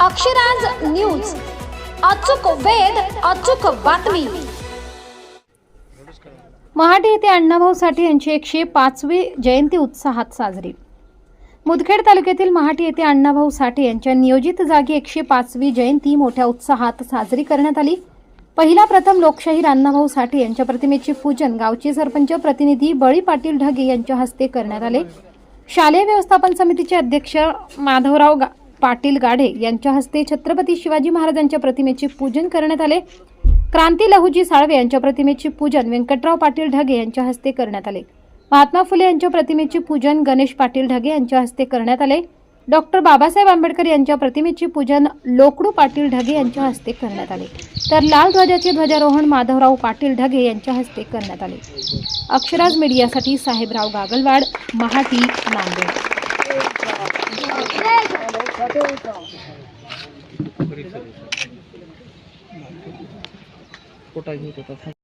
Akshraj news. अचूक वेध अचूक बातमी. महाड येथे अण्णाभाऊ साठे यांची एकशे पाचवी जयंती उत्साहात साजरी. मुदखेड तालुक्यातील महाटी येथे अण्णाभाऊ साठे यांच्या नियोजित जागी एकशे पाचवी जयंती मोठ्या उत्साहात साजरी करण्यात आली. पहिला प्रथम लोकशाहीर अण्णाभाऊ साठे यांच्या प्रतिमेचे पूजन गावचे सरपंच प्रतिनिधी बळी पाटील ढगे यांच्या हस्ते करण्यात आले. शालेय व्यवस्थापन समितीचे अध्यक्ष माधवराव गा- पाटील गाढे यांच्या हस्ते छत्रपती शिवाजी महाराजांच्या प्रतिमेचे पूजन करण्यात आले. क्रांती लहुजी साळवे यांच्या प्रतिमेचे पूजन व्यंकटराव पाटील ढगे यांच्या हस्ते करण्यात आले. महात्मा फुले यांच्या प्रतिमेचे पूजन गणेश पाटील ढगे यांच्या हस्ते करण्यात आले. डॉक्टर बाबासाहेब आंबेडकर यांच्या प्रतिमेचे पूजन लोकडू पाटील ढगे यांच्या हस्ते करण्यात आले. तर लाल ध्वजाचे ध्वजारोहण माधवराव पाटील ढगे यांच्या हस्ते करण्यात आले. अक्षराज मीडियासाठी साहेबराव गागलवाड महाटी नांदेड. কোটায় কোথাও